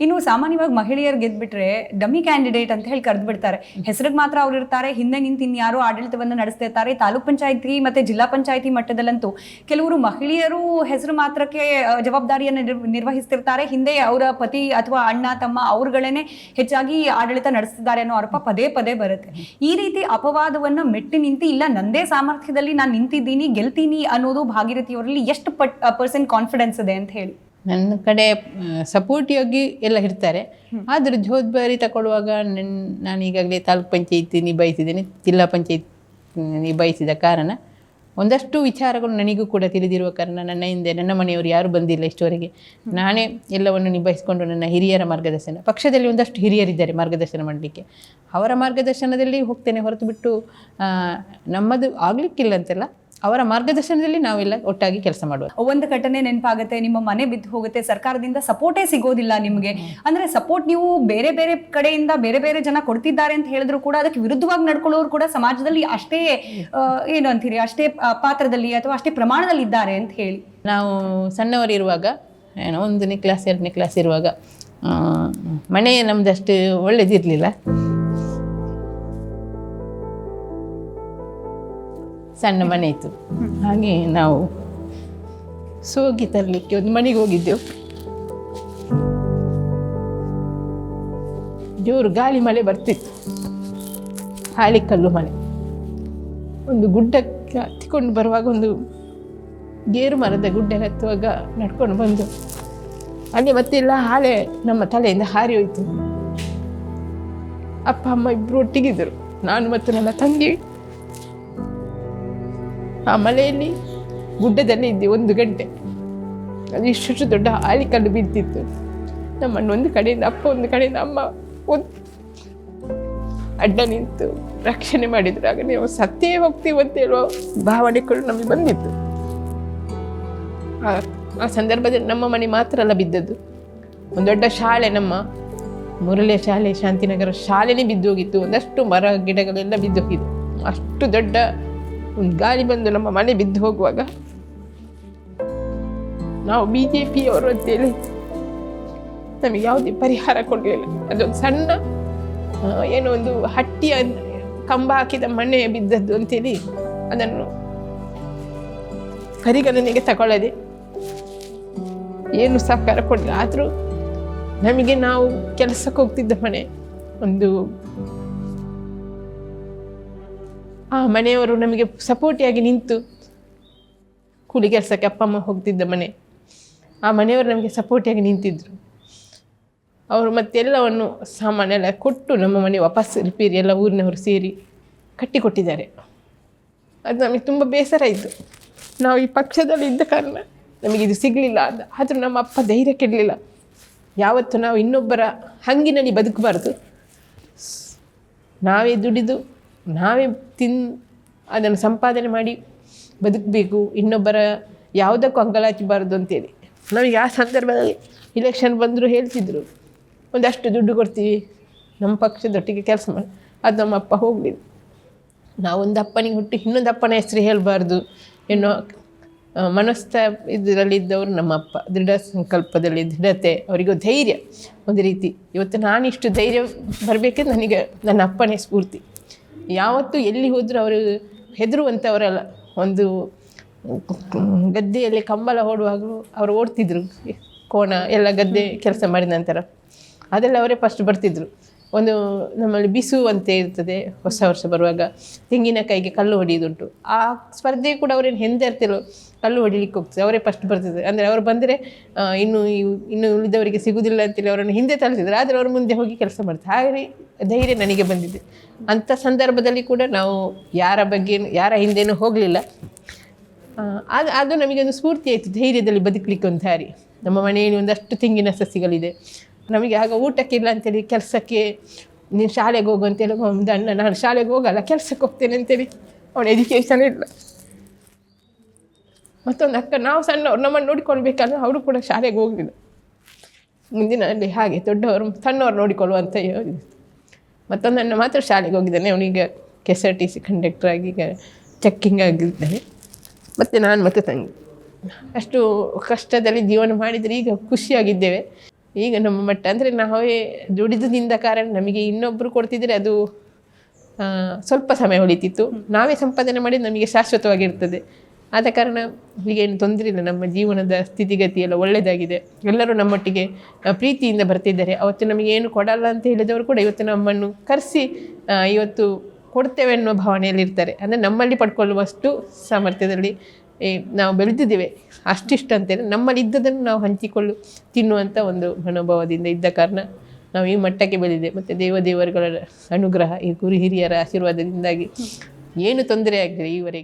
ಇನ್ನು ಸಾಮಾನ್ಯವಾಗಿ ಮಹಿಳೆಯರು ಗೆದ್ಬಿಟ್ರೆ ಡಮ್ಮಿ ಕ್ಯಾಂಡಿಡೇಟ್ ಅಂತ ಹೇಳಿ ಕರೆದು ಬಿಡ್ತಾರೆ ಹೆಸರಿಗೆ ಮಾತ್ರ ಅವ್ರು ಇರ್ತಾರೆ, ಹಿಂದೆ ನಿಂತು ಇನ್ಯಾರು ಆಡಳಿತವನ್ನು ನಡೆಸ್ತಾ ಇರ್ತಾರೆ. ತಾಲೂಕ್ ಪಂಚಾಯತಿ ಮತ್ತೆ ಜಿಲ್ಲಾ ಪಂಚಾಯತಿ ಮಟ್ಟದಲ್ಲಂತೂ ಕೆಲವರು ಮಹಿಳೆಯರು ಹೆಸರು ಮಾತ್ರಕ್ಕೆ ಜವಾಬ್ದಾರಿಯನ್ನು ನಿರ್ವ- ನಿರ್ವಹಿಸ್ತಿರ್ತಾರೆ. ಹಿಂದೆ ಅವರ ಪತಿ ಅಥವಾ ಅಣ್ಣ, ತಮ್ಮ ಅವ್ರುಗಳೇನೆ ಹೆಚ್ಚಾಗಿ ಆಡಳಿತ ನಡೆಸ್ತಿದ್ದಾರೆ ಅನ್ನೋ ಆರೋಪ ಪದೇ ಪದೇ ಬರುತ್ತೆ. ಈ ರೀತಿ ಅಪವಾದವನ್ನು ಮೆಟ್ಟಿ ನಿಂತು, ಇಲ್ಲ ನಂದೇ ಸಾಮರ್ಥ್ಯದಲ್ಲಿ ನಾನು ನಿಂತಿದ್ದೀನಿ, ಗೆಲ್ತೀನಿ ಅನ್ನೋದು ಭಾಗಿರಥಿಯವರಲ್ಲಿ ಎಷ್ಟು ಪಟ್ ಪರ್ಸೆಂಟ್ ಕಾನ್ಫಿಡೆನ್ಸ್ ಇದೆ ಅಂತ ಹೇಳಿ. ನನ್ನ ಕಡೆ ಸಪೋರ್ಟ್ ಆಗಿ ಎಲ್ಲ ಇರ್ತಾರೆ. ಆದರೆ ಜವಾಬ್ದಾರಿ ತಗೊಳ್ಳುವಾಗ ನನ್ನ ನಾನು ಈಗಾಗಲೇ ತಾಲೂಕ್ ಪಂಚಾಯಿತಿ ನಿಭಾಯಿಸಿದ್ದೇನೆ, ಜಿಲ್ಲಾ ಪಂಚಾಯತ್ ನಿಭಾಯಿಸಿದ ಕಾರಣ ಒಂದಷ್ಟು ವಿಚಾರಗಳು ನನಗೂ ಕೂಡ ತಿಳಿದಿರುವ ಕಾರಣ ನನ್ನ ಹಿಂದೆ ನನ್ನ ಮನೆಯವರು ಯಾರೂ ಬಂದಿಲ್ಲ ಇಷ್ಟವರೆಗೆ. ನಾನೇ ಎಲ್ಲವನ್ನು ನಿಭಾಯಿಸಿಕೊಂಡು ನನ್ನ ಹಿರಿಯರ ಮಾರ್ಗದರ್ಶನ, ಪಕ್ಷದಲ್ಲಿ ಒಂದಷ್ಟು ಹಿರಿಯರಿದ್ದಾರೆ ಮಾರ್ಗದರ್ಶನ ಮಾಡಲಿಕ್ಕೆ. ಅವರ ಮಾರ್ಗದರ್ಶನದಲ್ಲಿ ಹೋಗ್ತೇನೆ ಹೊರತು ಬಿಟ್ಟು ನಮ್ಮದು ಆಗಲಿಕ್ಕಿಲ್ಲ ಅಂತೆಲ್ಲ ಅವರ ಮಾರ್ಗದರ್ಶನದಲ್ಲಿ ನಾವೆಲ್ಲ ಒಟ್ಟಾಗಿ ಕೆಲಸ ಮಾಡುವ. ಒಂದು ಘಟನೆ ನೆನಪಾಗುತ್ತೆ ನಿಮ್ಮ ಮನೆ ಬಿದ್ದು ಹೋಗುತ್ತೆ ಸರ್ಕಾರದಿಂದ ಸಪೋರ್ಟೇ ಸಿಗೋದಿಲ್ಲ ನಿಮಗೆ. ಅಂದ್ರೆ ಸಪೋರ್ಟ್ ನೀವು ಬೇರೆ ಬೇರೆ ಕಡೆಯಿಂದ ಬೇರೆ ಬೇರೆ ಜನ ಕೊಡ್ತಿದ್ದಾರೆ ಅಂತ ಹೇಳಿದ್ರು ಕೂಡ ಅದಕ್ಕೆ ವಿರುದ್ಧವಾಗಿ ನಡ್ಕೊಳ್ಳೋರು ಕೂಡ ಸಮಾಜದಲ್ಲಿ ಅಷ್ಟೇ ಏನು ಅಂತೀರಿ ಅಷ್ಟೇ ಪಾತ್ರದಲ್ಲಿ ಅಥವಾ ಅಷ್ಟೇ ಪ್ರಮಾಣದಲ್ಲಿ ಇದ್ದಾರೆ ಅಂತ ಹೇಳಿ. ನಾವು ಸಣ್ಣವರಿರುವಾಗ ಏನೋ ಒಂದನೇ ಕ್ಲಾಸ್ ಎರಡನೇ ಕ್ಲಾಸ್ ಇರುವಾಗ ಮನೆ ನಮ್ದಷ್ಟು ಒಳ್ಳೇದಿರಲಿಲ್ಲ. ಸಣ್ಣ ಮನೆ ಇತ್ತು. ಹಾಗೆ ನಾವು ಸೋಗಿ ತರಲಿಕ್ಕೆ ಒಂದು ಮನೆಗೆ ಹೋಗಿದ್ದೆವು. ಜೋರು ಗಾಳಿ ಮಳೆ ಬರ್ತಿತ್ತು. ಹಾಳಿಕಲ್ಲು ಮಳೆ ಒಂದು ಗುಡ್ಡಕ್ಕೆ ಹತ್ತಿಕೊಂಡು ಬರುವಾಗ ಒಂದು ಗೇರು ಮರದ ಗುಡ್ಡ ಹತ್ತುವಾಗ ನಡ್ಕೊಂಡು ಬಂದು ಅಲ್ಲಿ ಮತ್ತೆಲ್ಲ ಹಾಳೆ ನಮ್ಮ ತಲೆಯಿಂದ ಹಾರಿ ಹೋಯಿತು. ಅಪ್ಪ, ಅಮ್ಮ ಇಬ್ಬರು ಒಟ್ಟಿಗಿದ್ದರು. ನಾನು ಮತ್ತು ನನ್ನ ತಂಗಿ. ಆ ಮಳೆಯಲ್ಲಿ ಗುಡ್ಡದಲ್ಲಿ ಇದ್ದೆ ಒಂದು ಗಂಟೆ. ಅದು ಇಷ್ಟು ದೊಡ್ಡ ಆಲಿಕಲ್ಲು ಬಿದ್ದಿತ್ತು ನಮ್ಮನ್ನು ಒಂದು ಕಡೆಯಿಂದ ಅಪ್ಪ, ಒಂದು ಕಡೆಯಿಂದ ಅಮ್ಮ ಒಂದು ಅಡ್ಡ ನಿಂತು ರಕ್ಷಣೆ ಮಾಡಿದ್ರು. ಆಗ ನೀವು ಸತ್ತೇ ಹೋಗ್ತೀವಿ ಅಂತ ಹೇಳುವ ಭಾವನೆಗಳು ನಮಗೆ ಬಂದಿತ್ತು. ಆ- ಸಂದರ್ಭದಲ್ಲಿ ನಮ್ಮ ಮನೆ ಮಾತ್ರ ಅಲ್ಲ ಬಿದ್ದದ್ದು. ಒಂದು ದೊಡ್ಡ ಶಾಲೆ ನಮ್ಮ ಮುರಳಿಯ ಶಾಲೆ, ಶಾಂತಿನಗರ ಶಾಲೆನೇ ಬಿದ್ದೋಗಿತ್ತು ಒಂದಷ್ಟು ಮರ, ಗಿಡಗಳೆಲ್ಲ ಬಿದ್ದು ಹೋಗಿತ್ತು. ಅಷ್ಟು ದೊಡ್ಡ ಒಂದು ಗಾಳಿ ಬಂದು ನಮ್ಮ ಮನೆ ಬಿದ್ದು ಹೋಗುವಾಗ ನಾವು ಬಿ ಜೆ ಪಿಯವರು ಅಂತೇಳಿ ನಮಗೆ ಯಾವುದೇ ಪರಿಹಾರ ಕೊಡಲಿಲ್ಲ. ಅದೊಂದು ಸಣ್ಣ ಏನೋ ಒಂದು ಹಟ್ಟಿಯ ಕಂಬ ಹಾಕಿದ ಮನೆ ಬಿದ್ದದ್ದು ಅಂತೇಳಿ ಅದನ್ನು ಪರಿಗಣನೆಗೆ ತಗೊಳ್ಳದೆ ಏನು ಸಹಕಾರ ಕೊಡಲಿಲ್ಲ. ಆದರೂ ನಮಗೆ ನಾವು ಕೆಲಸಕ್ಕೆ ಹೋಗ್ತಿದ್ದ ಮನೆ ಒಂದು ಆ ಮನೆಯವರು ನಮಗೆ ಸಪೋರ್ಟಿಯಾಗಿ ನಿಂತು ಕೂಲಿ ಕೆಲಸಕ್ಕೆ ಅಪ್ಪ, ಅಮ್ಮ ಹೋಗ್ತಿದ್ದ ಮನೆ. ಆ ಮನೆಯವರು ನಮಗೆ ಸಪೋರ್ಟಿಯಾಗಿ ನಿಂತಿದ್ದರು ಅವರು ಮತ್ತೆಲ್ಲವನ್ನು ಸಾಮಾನೆಲ್ಲ ಕೊಟ್ಟು ನಮ್ಮ ಮನೆ ವಾಪಸ್ ರಿಪೇರಿ ಎಲ್ಲ ಊರಿನವರು ಸೇರಿ ಕಟ್ಟಿಕೊಟ್ಟಿದ್ದಾರೆ. ಅದು ನಮಗೆ ತುಂಬ ಬೇಸರ ಇತ್ತು ನಾವು ಈ ಪಕ್ಷದಲ್ಲಿ ಇದ್ದ ಕಾರಣ ನಮಗೆ ಇದು ಸಿಗಲಿಲ್ಲ. ಅಂತ ಆದರೂ ನಮ್ಮ ಅಪ್ಪ ಧೈರ್ಯ ಕೆಡಲಿಲ್ಲ. ಯಾವತ್ತು ನಾವು ಇನ್ನೊಬ್ಬರ ಹಂಗಿನಲ್ಲಿ ಬದುಕಬಾರ್ದು. ನಾವೇ ದುಡಿದು ನಾವೇ ತಿನ್ ಅದನ್ನು ಸಂಪಾದನೆ ಮಾಡಿ ಬದುಕಬೇಕು ಇನ್ನೊಬ್ಬರ ಯಾವುದಕ್ಕೂ ಅಂಗಲಾಚಬಾರ್ದು ಅಂತೇಳಿ. ನಮಗೆ ಆ ಸಂದರ್ಭದಲ್ಲಿ ಇಲೆಕ್ಷನ್ ಬಂದರೂ ಹೇಳ್ತಿದ್ರು ಒಂದಷ್ಟು ದುಡ್ಡು ಕೊಡ್ತೀವಿ ನಮ್ಮ ಪಕ್ಷದೊಟ್ಟಿಗೆ ಕೆಲಸ ಮಾಡಿ ಅದು ನಮ್ಮ ಅಪ್ಪ ಹೋಗಲಿಲ್ಲ. ನಾವೊಂದು ಅಪ್ಪನಿಗೆ ಹುಟ್ಟಿ ಇನ್ನೊಂದು ಅಪ್ಪನ ಹೆಸರು ಹೇಳಬಾರ್ದು ಆ, ಮನಸ್ಥ ಇದರಲ್ಲಿದ್ದವರು ನಮ್ಮ ಅಪ್ಪ. ದೃಢ ಸಂಕಲ್ಪದಲ್ಲಿ ದೃಢತೆ ಅವರಿಗೂ ಧೈರ್ಯ ಒಂದು ರೀತಿ. ಇವತ್ತು ನಾನಿಷ್ಟು ಧೈರ್ಯ ಬರಬೇಕಂದ್ರೆ ನನಗೆ ನನ್ನ ಅಪ್ಪನೇ ಸ್ಫೂರ್ತಿ ಯಾವತ್ತೂ ಎಲ್ಲಿ ಹೋದರೂ ಅವರು ಹೆದರುವಂಥವರಲ್ಲ ಒಂದು ಗದ್ದೆಯಲ್ಲಿ ಕಂಬಳ ಓಡುವಾಗಲೂ ಅವರು ಓಡ್ತಿದ್ರು. ಕೋಣ ಎಲ್ಲ ಗದ್ದೆ ಕೆಲಸ ಮಾಡಿದ ನಂತರ ಅದೆಲ್ಲ ಅವರೇ ಫಸ್ಟ್ ಬರ್ತಿದ್ರು. ಒಂದು ನಮ್ಮಲ್ಲಿ ಬಿಸುವಂತೆ ಇರ್ತದೆ ಹೊಸ ವರ್ಷ ಬರುವಾಗ. ತೆಂಗಿನಕಾಯಿಗೆ ಕಲ್ಲು ಹೊಡೆಯುದುಂಟು ಆ ಸ್ಪರ್ಧೆ ಕೂಡ ಅವ್ರೇನು ಹಿಂದೆ ಕಲ್ಲು ಹೊಡಿಲಿಕ್ಕೆ ಹೋಗ್ತದೆ. ಅವರೇ ಫಸ್ಟ್ ಬರ್ತದೆ ಅಂದರೆ ಅವರು ಬಂದರೆ ಇನ್ನು ಇನ್ನು ಉಳಿದವರಿಗೆ ಸಿಗುವುದಿಲ್ಲ ಅಂತೇಳಿ ಅವರನ್ನು ಹಿಂದೆ ತಳ್ತಿದ್ರು ಆದರೆ ಅವರು ಮುಂದೆ ಹೋಗಿ ಕೆಲಸ ಮಾಡ್ತಾರೆ. ಹಾಗೆ ಧೈರ್ಯ ನನಗೆ ಬಂದಿದೆ. ಅಂಥ ಸಂದರ್ಭದಲ್ಲಿ ಕೂಡ ನಾವು ಯಾರ ಬಗ್ಗೆ, ಯಾರ ಹಿಂದೆನೂ ಹೋಗಲಿಲ್ಲ. ಅದು ಅದು ನಮಗೆ ಒಂದು ಸ್ಫೂರ್ತಿ ಆಯಿತು. ಧೈರ್ಯದಲ್ಲಿ ಬದುಕಲಿಕ್ಕೆ ಒಂದು ದಾರಿ. ನಮ್ಮ ಮನೆಯಲ್ಲಿ ಒಂದಷ್ಟು ತೆಂಗಿನ ಸಸಿಗಳಿದೆ. ನಮಗೆ ಆಗ ಊಟಕ್ಕಿಲ್ಲ ಅಂತೇಳಿ ಕೆಲಸಕ್ಕೆ, ನೀನು ಶಾಲೆಗೆ ಹೋಗು ಅಂತೇಳಿ ಒಂದು ಅಣ್ಣ ನಾನು ಶಾಲೆಗೆ ಹೋಗಲ್ಲ, ಕೆಲಸಕ್ಕೆ ಹೋಗ್ತೇನೆ ಅಂತೇಳಿ ಅವನ ಎಜುಕೇಷನ್ ಇಲ್ಲ. ಮತ್ತೊಂದು ಅಕ್ಕ, ನಾವು ಸಣ್ಣವ್ರು ನಮ್ಮನ್ನು ನೋಡಿಕೊಳ್ಬೇಕಾದ್ರೆ ಅವರು ಕೂಡ ಶಾಲೆಗೆ ಹೋಗಲಿಲ್ಲ. ಮುಂದಿನಲ್ಲಿ ಹಾಗೆ ದೊಡ್ಡವರು, ಸಣ್ಣವರು ನೋಡಿಕೊಳ್ಳುವಂತ ಯೋಜನೆ. ಮತ್ತೊಂದು ಮಾತ್ರ ಶಾಲೆಗೆ ಹೋಗಿದ್ದಾನೆ. ಅವನೀಗ K S R T C conductor ಆಗಿ ಈಗ ಚೆಕ್ಕಿಂಗ್ ಆಗಿದ್ದಾನೆ. ಮತ್ತು ನಾನು ಮತ್ತು ತಂಗಿ. ಅಷ್ಟು ಕಷ್ಟದಲ್ಲಿ ಜೀವನ ಮಾಡಿದರೆ ಈಗ ಖುಷಿಯಾಗಿದ್ದೇವೆ. ಈಗ ನಮ್ಮ ಮಟ್ಟ ಅಂದರೆ ನಾವೇ ದುಡಿದುದಿಂದ ಕಾರಣ ನಮಗೆ ಇನ್ನೊಬ್ಬರು ಕೊಡ್ತಿದ್ರೆ ಅದು ಸ್ವಲ್ಪ ಸಮಯ ಉಳಿತಿತ್ತು. ನಾವೇ ಸಂಪಾದನೆ ಮಾಡಿ ನಮಗೆ ಶಾಶ್ವತವಾಗಿರ್ತದೆ. ಆದ ಕಾರಣ ಈಗೇನು ತೊಂದರೆ ಇಲ್ಲ. ನಮ್ಮ ಜೀವನದ ಸ್ಥಿತಿಗತಿ ಎಲ್ಲ ಒಳ್ಳೆಯದಾಗಿದೆ. ಎಲ್ಲರೂ ನಮ್ಮೊಟ್ಟಿಗೆ ಪ್ರೀತಿಯಿಂದ ಬರ್ತಿದ್ದಾರೆ. ಅವತ್ತು ನಮಗೆ ಏನು ಕೊಡಲ್ಲ ಅಂತ ಹೇಳಿದವರು ಕೂಡ ಇವತ್ತು ನಮ್ಮನ್ನು ಕರೆಸಿ ಇವತ್ತು ಕೊಡ್ತೇವೆ ಅನ್ನೋ ಭಾವನೆಯಲ್ಲಿ ಇರ್ತಾರೆ. ಅಂದರೆ ನಮ್ಮಲ್ಲಿ ಪಡ್ಕೊಳ್ಳುವಷ್ಟು ಸಾಮರ್ಥ್ಯದಲ್ಲಿ ನಾವು ಬೆಳೆದಿದ್ದೇವೆ. ಅಷ್ಟಿಷ್ಟು ಅಂತೇಳಿ ನಮ್ಮಲ್ಲಿ ಇದ್ದದನ್ನು ನಾವು ಹಂಚಿಕೊಳ್ಳು ತಿನ್ನುವಂಥ ಒಂದು ಮನೋಭಾವದಿಂದ ಇದ್ದ ಕಾರಣ ನಾವು ಈ ಮಟ್ಟಕ್ಕೆ ಬೆಳೆದಿದೆ ಮತ್ತು ದೇವದೇವರುಗಳ ಅನುಗ್ರಹ, ಈ ಗುರು ಹಿರಿಯರ ಆಶೀರ್ವಾದದಿಂದಾಗಿ ಏನು ತೊಂದರೆ ಆಗಿದೆ ಈವರೆಗೆ.